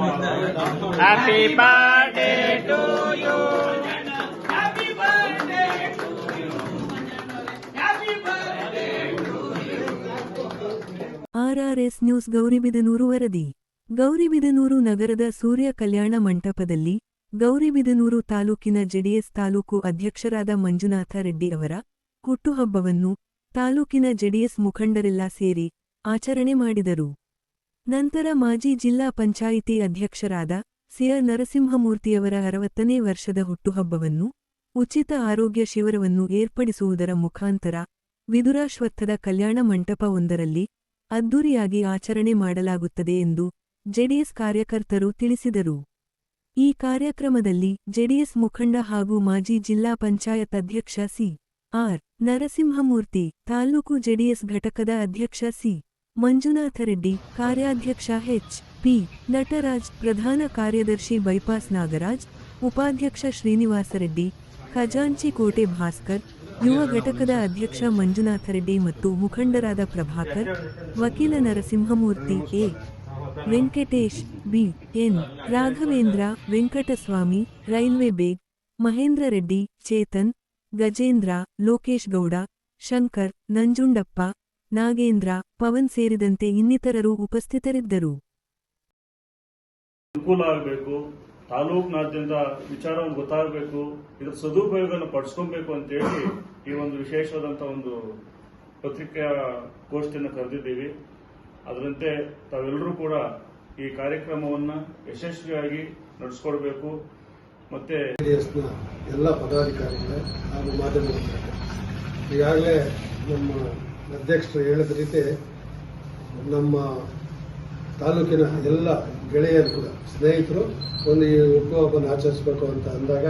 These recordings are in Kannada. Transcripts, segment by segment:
Happy birthday to you. RRS news Gauribidanur ವರದಿ. ಗೌರಿಬಿದನೂರು ನಗರದ ಸೂರ್ಯ ಕಲ್ಯಾಣ ಮಂಟಪದಲ್ಲಿ ಗೌರಿಬಿದನೂರು ತಾಲೂಕಿನ ಜೆಡಿಎಸ್ ತಾಲೂಕು ಅಧ್ಯಕ್ಷರಾದ ಮಂಜುನಾಥ ರೆಡ್ಡಿ ಅವರ ಹುಟ್ಟುಹಬ್ಬವನ್ನು ತಾಲೂಕಿನ ಜೆಡಿಎಸ್ ಮುಖಂಡರೆಲ್ಲ ಸೇರಿ ಆಚರಣೆ ಮಾಡಿದರು. ನಂತರ ಮಾಜಿ ಜಿಲ್ಲಾ ಪಂಚಾಯಿತಿ ಅಧ್ಯಕ್ಷರಾದ ಸಿಆರ್ ನರಸಿಂಹಮೂರ್ತಿಯವರ ಅರವತ್ತನೇ ವರ್ಷದ ಹುಟ್ಟುಹಬ್ಬವನ್ನು, ಉಚಿತ ಆರೋಗ್ಯ ಶಿಬಿರವನ್ನು ಏರ್ಪಡಿಸುವುದರ ಮುಖಾಂತರ ವಿದುರಾಶ್ವತ್ಥದ ಕಲ್ಯಾಣ ಮಂಟಪವೊಂದರಲ್ಲಿ ಅದ್ದೂರಿಯಾಗಿ ಆಚರಣೆ ಮಾಡಲಾಗುತ್ತದೆ ಎಂದು ಜೆಡಿಎಸ್ ಕಾರ್ಯಕರ್ತರು ತಿಳಿಸಿದರು. ಈ ಕಾರ್ಯಕ್ರಮದಲ್ಲಿ ಜೆಡಿಎಸ್ ಮುಖಂಡ ಹಾಗೂ ಮಾಜಿ ಜಿಲ್ಲಾ ಪಂಚಾಯತ್ ಅಧ್ಯಕ್ಷ ಸಿ ಆರ್ ನರಸಿಂಹಮೂರ್ತಿ ತಾಲ್ಲೂಕು ಜೆಡಿಎಸ್ ಘಟಕದ ಅಧ್ಯಕ್ಷ ಸಿ ಮಂಜುನಾಥ ರೆಡ್ಡಿ ಕಾರ್ಯಾಧ್ಯಕ್ಷ ಎಚ್ ಪಿ ನಟರಾಜ್ ಪ್ರಧಾನ ಕಾರ್ಯದರ್ಶಿ ಬೈಪಾಸ್ ನಾಗರಾಜ್ ಉಪಾಧ್ಯಕ್ಷ ಶ್ರೀನಿವಾಸ ರೆಡ್ಡಿ ಖಜಾಂಚಿ ಕೋಟೆ ಭಾಸ್ಕರ್ ಯುವ ಘಟಕದ ಅಧ್ಯಕ್ಷ ಮಂಜುನಾಥ ರೆಡ್ಡಿ ಮತ್ತು ಮುಖಂಡರಾದ ಪ್ರಭಾಕರ್ ವಕೀಲ Narasimhamurthy A Venkatesh B N Raghavendra Venkataswamy railway Baig Mahendra Reddy Chetan Gajendra Lokesh Gowda Shankar Nanjundappa Nagendra Pavan ಸೇರಿದಂತೆ ಇನ್ನಿತರರು ಉಪಸ್ಥಿತರಿದ್ದರು. ಅನುಕೂಲ ಆಗಬೇಕು ತಾಲೂಕಿನಾದ್ಯಂತ ವಿಚಾರವನ್ನು ಗೊತ್ತಾಗಬೇಕು ಇದರ ಸದುಪಯೋಗವನ್ನು ಪಡಿಸ್ಕೊಬೇಕು ಅಂತೇಳಿ ಈ ಒಂದು ವಿಶೇಷವಾದಂಥ ಒಂದು ಪತ್ರಿಕೆಯ ಗೋಷ್ಠಿಯನ್ನು ಕರೆದಿದ್ದೀವಿ. ಅದರಂತೆ ತಾವೆಲ್ಲರೂ ಕೂಡ ಈ ಕಾರ್ಯಕ್ರಮವನ್ನು ಯಶಸ್ವಿಯಾಗಿ ನಡೆಸ್ಕೊಡ್ಬೇಕು. ಮತ್ತೆ ಜೆಡಿಎಸ್ನ ಎಲ್ಲ ಪದಾಧಿಕಾರಿಗಳೇ ಹಾಗೂ ಮಾಧ್ಯಮ ಈಗಾಗಲೇ ನಮ್ಮ ಅಧ್ಯಕ್ಷರು ಹೇಳಿದ ರೀತಿ ನಮ್ಮ ತಾಲೂಕಿನ ಎಲ್ಲ ಗೆಳೆಯರು ಕೂಡ, ಸ್ನೇಹಿತರು ಒಂದು ಈ ಹುಟ್ಟುಹಬ್ಬನ ಆಚರಿಸಬೇಕು ಅಂತ ಅಂದಾಗ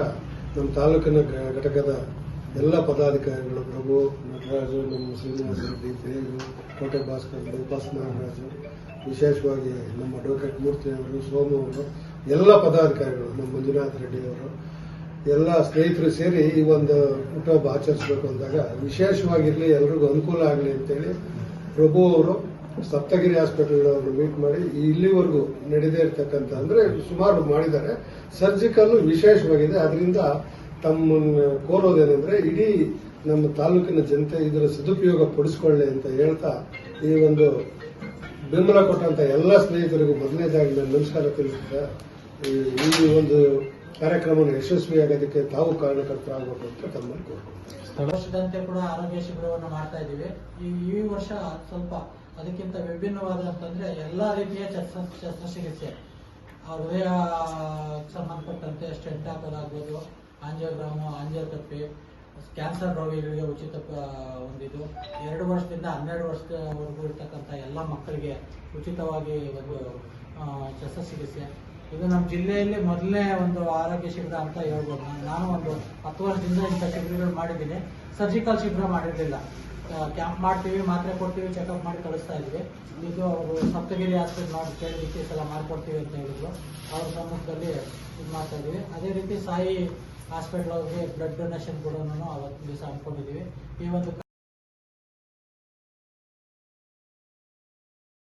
ನಮ್ಮ ತಾಲೂಕಿನ ಘಟಕದ ಎಲ್ಲ ಪದಾಧಿಕಾರಿಗಳು, ಪ್ರಭು, ನಟರಾಜು, ನಮ್ಮ ಶ್ರೀನಿವಾಸ ರೆಡ್ಡಿ ದೇವರು ಕೋಟೆ ಭಾಸ್ಕರ್ ಉಪಾಸ ನಾಗರಾಜು ವಿಶೇಷವಾಗಿ ನಮ್ಮ ಅಡ್ವೊಕೇಟ್ ಮೂರ್ತಿ ಅವರು, ಸೋಮು ಅವರು, ಎಲ್ಲ ಪದಾಧಿಕಾರಿಗಳು, ನಮ್ಮ ಮಂಜುನಾಥ್ ರೆಡ್ಡಿ ಅವರು ಎಲ್ಲ ಸ್ನೇಹಿತರು ಸೇರಿ ಈ ಒಂದು ಹುಟ್ಟುಹಬ್ಬ ಆಚರಿಸಬೇಕು ಅಂದಾಗ ವಿಶೇಷವಾಗಿರಲಿ ಎಲ್ರಿಗೂ ಅನುಕೂಲ ಆಗಲಿ ಅಂತೇಳಿ ಪ್ರಭು ಅವರು ಸಪ್ತಗಿರಿ ಆಸ್ಪತ್ರೆಗಳವರು ಮೀಟ್ ಮಾಡಿ ಇಲ್ಲಿವರೆಗೂ ನಡೆದೇ ಇರ್ತಕ್ಕಂಥ ಅಂದರೆ ಸುಮಾರು ಮಾಡಿದ್ದಾರೆ. ಸರ್ಜಿಕಲ್ ವಿಶೇಷವಾಗಿದೆ. ಅದರಿಂದ ತಮ್ಮನ್ನು ಕೋರೋದೇನೆಂದರೆ ಇಡೀ ನಮ್ಮ ತಾಲೂಕಿನ ಜನತೆ ಇದರ ಸದುಪಯೋಗ ಪಡಿಸ್ಕೊಳ್ಳಿ ಅಂತ ಹೇಳ್ತಾ ಈ ಒಂದು ಬೆಂಬಲ ಕೊಟ್ಟಂತ ಎಲ್ಲ ಸ್ನೇಹಿತರಿಗೂ ಮೊದಲನೇದಾಗಿ ನಾನು ನಮಸ್ಕಾರ ತಿಳಿಸಿದ್ದೆ ಈ ಒಂದು ಕಾರ್ಯಕ್ರಮವನ್ನು ಯಶಸ್ವಿಯಾಗೋದಕ್ಕೆ ತಾವು ಕಾರಣಕರ್ತರಾಗಬೇಕು ಅಂತ ಕೋರ್ಕೊಳ್ತೀನಿ ವರ್ಷದಂತೆ ಕೂಡ ಆರೋಗ್ಯ ಶಿಬಿರವನ್ನು ಮಾಡ್ತಾ ಇದ್ದೀವಿ. ಈ ಈ ವರ್ಷ ಸ್ವಲ್ಪ ಅದಕ್ಕಿಂತ ವಿಭಿನ್ನವಾದಂತಂದ್ರೆ ಎಲ್ಲಾ ರೀತಿಯ ಶಸ್ತ್ರ ಶಸ್ತ್ರಚಿಕಿತ್ಸೆ. ಹೃದಯ ಸಂಬಂಧಪಟ್ಟಂತೆ ಸ್ಟೆಂಟ್ ಹಾಕೋದಾಗ್ಬೋದು ಆಂಜಿಯೋಗ್ರಾಮು ಆಂಜಿಯೋಥೆರಪಿ ಕ್ಯಾನ್ಸರ್ ರೋಗಿಗಳಿಗೆ ಉಚಿತ ಒಂದಿದು. ಎರಡು ವರ್ಷದಿಂದ ಹನ್ನೆರಡು ವರ್ಷದವರೆಗೂ ಇರ್ತಕ್ಕಂಥ ಎಲ್ಲ ಮಕ್ಕಳಿಗೆ ಉಚಿತವಾಗಿ ಒಂದು ಶಸ್ತ್ರಚಿಕಿತ್ಸೆ. ಇದು ನಮ್ಮ ಜಿಲ್ಲೆಯಲ್ಲಿ ಮೊದಲನೇ ಒಂದು ಆರೋಗ್ಯ ಶಿಬಿರ ಅಂತ ಹೇಳ್ಬೋದು. ನಾನು- ಒಂದು ಹತ್ತು ವರ್ಷದಿಂದ ಇಂಥ ಶಿಬಿರಗಳು ಮಾಡಿದ್ದೀನಿ. ಸರ್ಜಿಕಲ್ ಶಿಬಿರ ಮಾಡಿರಲಿಲ್ಲ. ಕ್ಯಾಂಪ್ ಮಾಡ್ತೀವಿ, ಮಾತ್ರೆ ಕೊಡ್ತೀವಿ ಚೆಕಪ್ ಮಾಡಿ ಕಳಿಸ್ತಾ ಇದ್ವಿ. ಇದು ಅವರು ಸಪ್ತಗಿರಿ ಆಸ್ಪತ್ರೆ ಮಾಡಿ ಕೇಳಿದಕ್ಕೆ ಸಲ ಮಾಡ್ಕೊಡ್ತೀವಿ ಅಂತ ಹೇಳಿದ್ರು. ಅವ್ರ ಸಮ್ಮುಖದಲ್ಲಿ ಇದು ಮಾಡ್ತಾ ಇದ್ದೀವಿ ಅದೇ ರೀತಿ ಸಾಯಿ ಹಾಸ್ಪಿಟ್ಲ್ ಅವ್ರಿಗೆ ಬ್ಲಡ್ ಡೊನೇಷನ್ ಕೂಡ ಅವತ್ತು ದಿವಸ ಅಂದ್ಕೊಂಡಿದ್ದೀವಿ. ಈ ಒಂದು